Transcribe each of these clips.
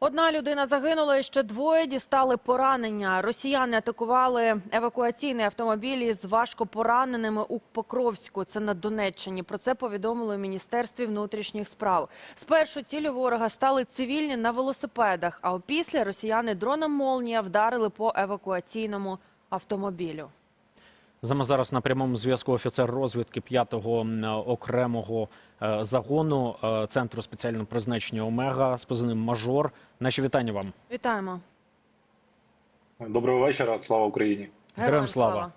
Одна людина загинула, і ще двоє дістали поранення. Росіяни атакували евакуаційний автомобіль із важко пораненими у Покровську. Це на Донеччині. Про це повідомили у міністерстві внутрішніх справ. Спершу цілю ворога стали цивільні на велосипедах. А опісля росіяни дроном Молнія вдарили по евакуаційному автомобілю. З нами зараз на прямому зв'язку офіцер розвідки 5-го окремого е, загону е, центру спеціального призначення Омега з позивним Мажор. Наші вітання вам. Вітаємо. Доброго вечора, слава Україні. Героям слава.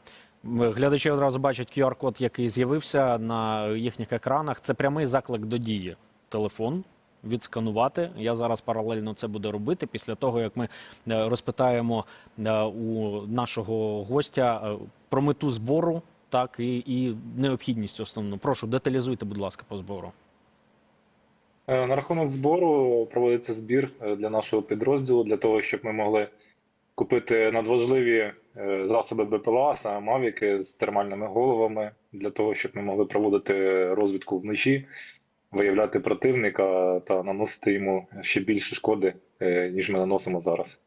М, Глядачі одразу бачать QR-код, який з'явився на їхніх екранах. Це прямий заклик до дії. Телефон відсканувати. Я зараз паралельно це буду робити після того, як ми е, розпитаємо у нашого гостя про мету збору, так і, і необхідність основну. Прошу, деталізуйте, будь ласка, по збору. Е, На рахунок збору проводиться збір е, для нашого підрозділу для того, щоб ми могли купити надважливі е, засоби БПЛА, саме мавіки з термальними головами, для того, щоб ми могли проводити розвідку вночі, виявляти противника та наносити йому ще більше шкоди, ніж ми наносимо зараз.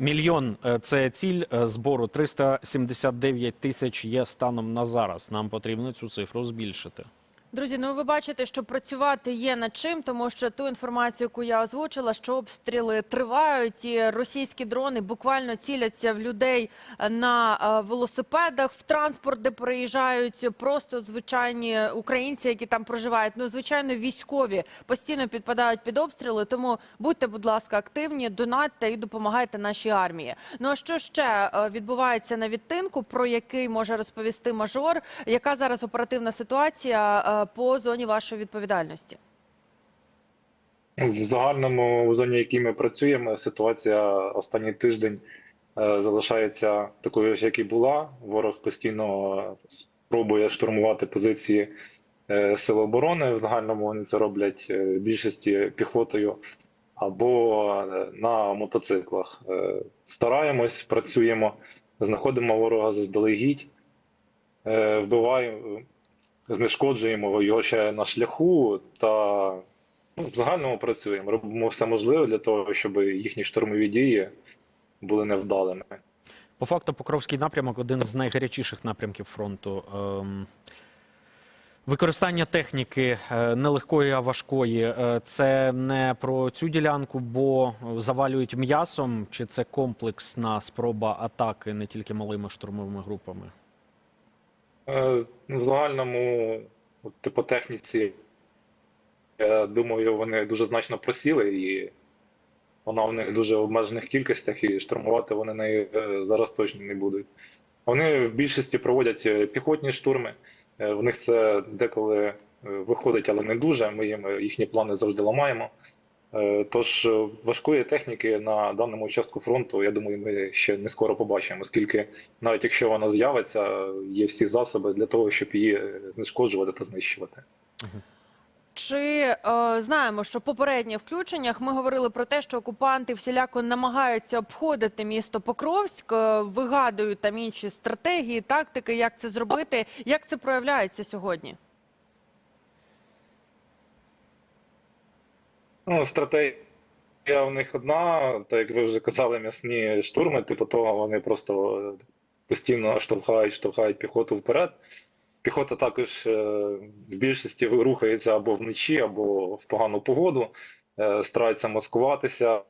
Мільйон е, це ціль е, збору. 379 тисяч є станом на зараз. Нам потрібно цю цифру збільшити. Друзі, ну ви бачите, що працювати є над чим, тому що ту інформацію, яку я озвучила, що обстріли тривають, і російські дрони буквально ціляться в людей на е, велосипедах, в транспорт, де проїжджають просто звичайні українці, які там проживають. Ну, звичайно, військові постійно підпадають під обстріли. Тому будьте, будь ласка, активні, донатьте і допомагайте нашій армії. Ну а що ще е, відбувається на відтинку, про який може розповісти мажор? Яка зараз оперативна ситуація е, по зоні вашої відповідальності? Ну, В загальному в зоні, в якій ми працюємо, ситуація останній тиждень е, залишається такою ж, як і була. Ворог постійно спробує штурмувати позиції е, сил оборони. В загальному вони це роблять е, більшості піхотою або е, на мотоциклах. Е, Стараємось, працюємо, знаходимо ворога заздалегідь, е, вбиваємо, знешкоджуємо його ще на шляху та Ну, в загальному працюємо, робимо все можливе для того, щоб їхні штурмові дії були невдалими. По факту, Покровський напрямок один з найгарячіших напрямків фронту. Ем, Використання техніки е, не легкої, а важкої. е, Це не про цю ділянку, бо завалюють м'ясом, чи це комплексна спроба атаки не тільки малими штурмовими групами? Е, ну, В загальному, по техніці, я думаю, вони дуже значно просіли, і вона в них дуже в обмежених кількостях, і штурмувати вони неї е, зараз точно не будуть. Вони в більшості проводять е, піхотні штурми. В них це деколи виходить, але не дуже. Ми їм їхні плани завжди ламаємо. Е, Тож е, важкої техніки на даному участку фронту, я думаю, ми ще не скоро побачимо, оскільки навіть якщо вона з'явиться, є всі засоби для того, щоб її е, знешкоджувати та знищувати. Чи е, знаємо, що в попередніх включеннях ми говорили про те, що окупанти всіляко намагаються обходити місто Покровськ, вигадують там інші стратегії, тактики, як це зробити, як це проявляється сьогодні? Ну, стратегія в них одна, так як ви вже казали, м'ясні штурми, типу того, вони просто постійно штовхають, штовхають піхоту вперед. Піхота також е, в більшості рухається або вночі, або в погану погоду, е, стараються маскуватися, е,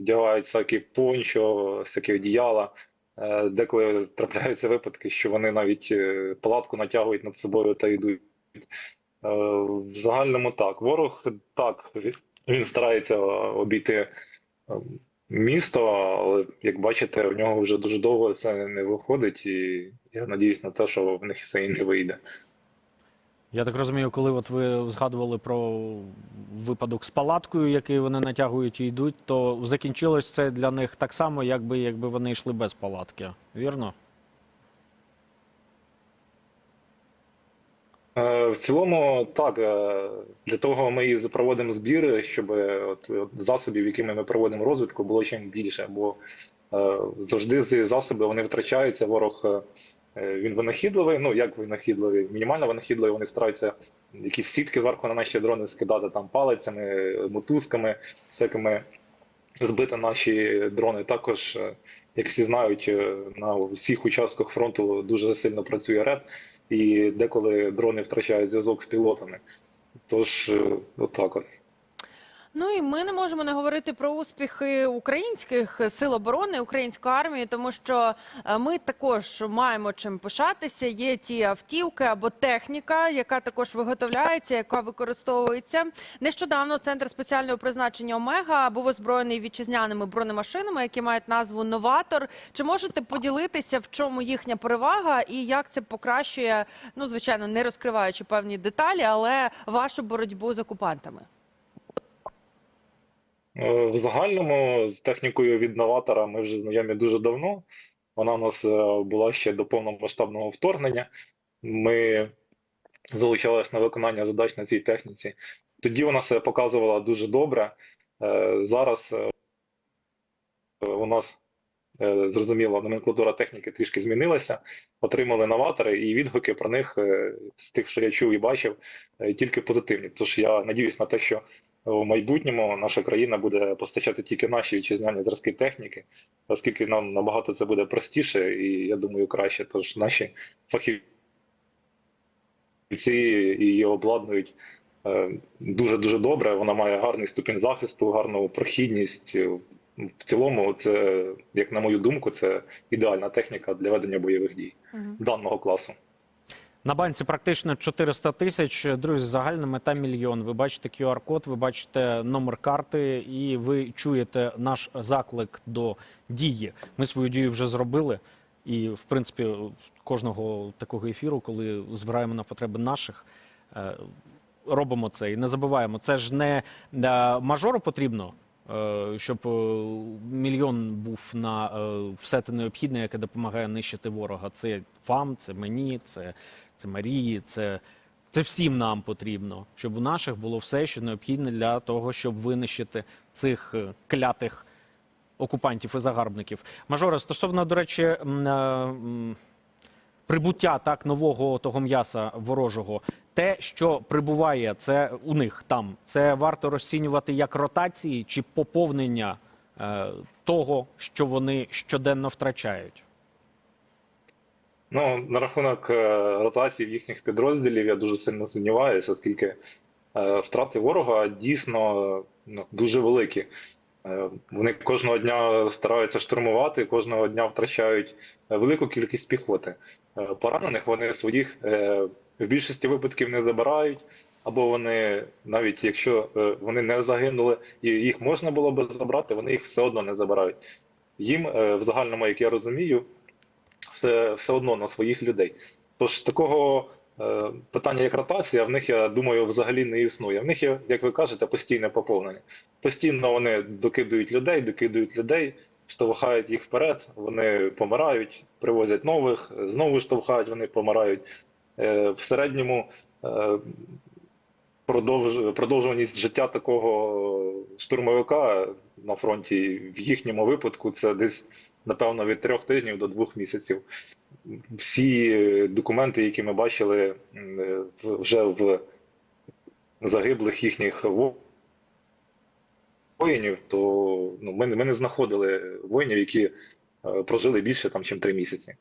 вдягають всякі пончо, всякі одіяла. Деколи трапляються випадки, що вони навіть палатку натягують над собою та йдуть. Е, В загальному так. Ворог так, він- старається обійти е, місто, але як бачите, в нього вже дуже довго це не виходить, і я надіюсь на те, що в них це і не вийде. Я так розумію, коли от ви згадували про випадок з палаткою, який вони натягують і йдуть, то закінчилось це для них так само, якби, якби вони йшли без палатки. Вірно? В цілому, так, е, для того ми і проводимо збір, щоб е, от, засобів, якими ми проводимо розвитку, було чим більше, бо е, завжди ці засоби вони втрачаються. Ворог Е, Він винахідливий, ну як винахідливий, мінімально винахідливий, вони стараються якісь сітки зверху на наші дрони скидати там палицями, мотузками, всякими збити наші дрони. Також, е, як всі знають, е, на всіх участках фронту дуже сильно працює РЕП, і деколи дрони втрачають зв'язок з пілотами. Тож, е, отак от. Ну і ми не можемо не говорити про успіхи українських сил оборони, української армії, тому що е, ми також маємо чим пишатися. Є ті автівки або техніка, яка також виготовляється, яка використовується. Нещодавно центр спеціального призначення Омега був озброєний вітчизняними бронемашинами, які мають назву Новатор. Чи можете поділитися, в чому їхня перевага і як це покращує? Ну звичайно, не розкриваючи певні деталі, але вашу боротьбу з окупантами. Е, В загальному з технікою від новатора ми вже знайомі дуже давно. Вона у нас е, була ще до повномасштабного вторгнення. Ми залучалися на виконання задач на цій техніці. Тоді вона себе показувала дуже добре. Е, Зараз у нас зрозуміло, номенклатура техніки трішки змінилася. Отримали новатори, і відгуки про них з тих, що я чув і бачив, тільки позитивні. Тож я надіюсь на те, що в майбутньому наша країна буде постачати тільки наші вітчизняні зразки техніки, оскільки нам набагато це буде простіше і я думаю краще. Тож наші фахівці її обладнують дуже дуже добре. Вона має гарний ступінь захисту, гарну прохідність. В цілому, це, як на мою думку, це ідеальна техніка для ведення бойових дій даного класу. На банці практично 400 тисяч. Друзі, загальна мета мільйон. Ви бачите QR-код, ви бачите номер карти, і ви чуєте наш заклик до дії. Ми свою дію вже зробили. І, в принципі, кожного такого ефіру, коли збираємо на потреби наших, е, робимо це і не забуваємо. Це ж не е, мажору потрібно. е, Щоб мільйон був на все те необхідне, яке допомагає нищити ворога. Це вам, це мені, це, це Марії, це, це всім нам потрібно, щоб у наших було все, що необхідне для того, щоб винищити цих е, клятих окупантів і загарбників. Мажоре, стосовно, до речі, е, прибуття так нового того м'яса ворожого, те, що прибуває, це у них там, це варто розцінювати як ротації чи поповнення е, того, що вони щоденно втрачають. Ну, на рахунок е, ротації їхніх підрозділів я дуже сильно сумніваюся, оскільки е, втрати ворога дійсно ну, дуже великі. Е, Вони кожного дня стараються штурмувати, кожного дня втрачають велику кількість піхоти. Поранених вони своїх в більшості випадків не забирають, або вони, навіть якщо вони не загинули і їх можна було би забрати, вони їх все одно не забирають. Їм в загальному, як я розумію, все, все одно на своїх людей. Тож такого е, питання, як ротація, в них, я думаю, взагалі не існує. В них є, як ви кажете, постійне поповнення. Постійно вони докидують людей, докидують людей, штовхають їх вперед, вони помирають, привозять нових, знову штовхають, вони помирають. Е, в середньому е, продовж, продовжуваність життя такого штурмовика на фронті в їхньому випадку це десь напевно від трьох тижнів до двох місяців. Всі е, документи, які ми бачили е, вже в загиблих їхніх воїнів, то ну, ми, ми не знаходили воїнів, які е, прожили більше там, ніж три місяці.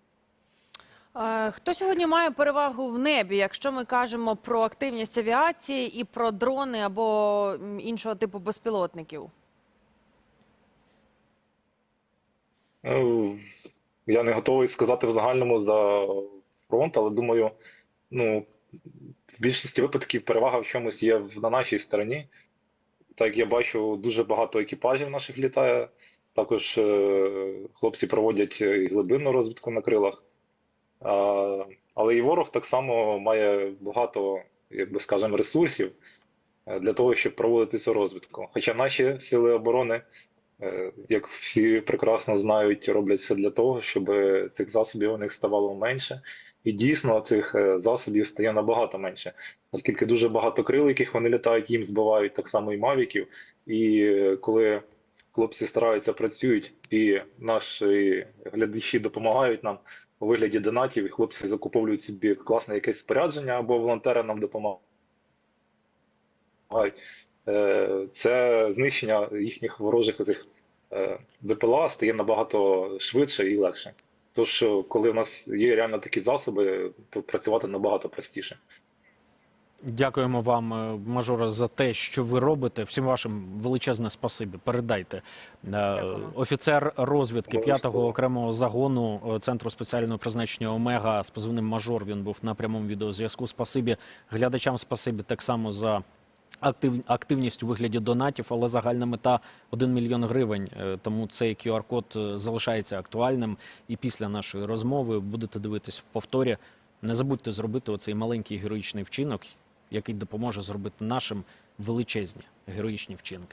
Хто сьогодні має перевагу в небі, якщо ми кажемо про активність авіації і про дрони або іншого типу безпілотників? Ну, Я не готовий сказати в загальному за фронт, але думаю, ну, в більшості випадків перевага в чомусь є на нашій стороні. Так як я бачу, дуже багато екіпажів наших літає. Також е, хлопці проводять і глибинну розвідку на крилах. А, але і ворог так само має багато, як би скажемо, ресурсів е, для того, щоб проводити цю розвідку. Хоча наші сили оборони Е, Як всі прекрасно знають, роблять все для того, щоб цих засобів у них ставало менше. І дійсно цих е, засобів стає набагато менше, оскільки дуже багато крил, яких вони літають, їм збивають так само і мавіків. І е, коли хлопці стараються працюють, і наші глядачі допомагають нам, у вигляді донатів, і хлопці закуповують собі класне якесь спорядження або волонтери нам допомагають. Е, Це знищення їхніх ворожих оцих е, БПЛА стає набагато швидше і легше. Тож, е, коли в нас є реально такі засоби, то працювати набагато простіше. Дякуємо вам, мажоре, за те, що ви робите. Всім вашим величезне спасибі. Передайте. Дякуємо. Офіцер розвідки Обов'язково. 5-го окремого загону Центру спеціального призначення Омега з позивним мажор. Він був на прямому відеозв'язку. Спасибі глядачам. Спасибі так само за активність у вигляді донатів, але загальна мета 1 мільйон гривень. Е, Тому цей QR-код е, залишається актуальним. І після нашої розмови будете дивитись в повторі. Не забудьте зробити оцей маленький героїчний вчинок, який допоможе зробити нашим величезні героїчні вчинки.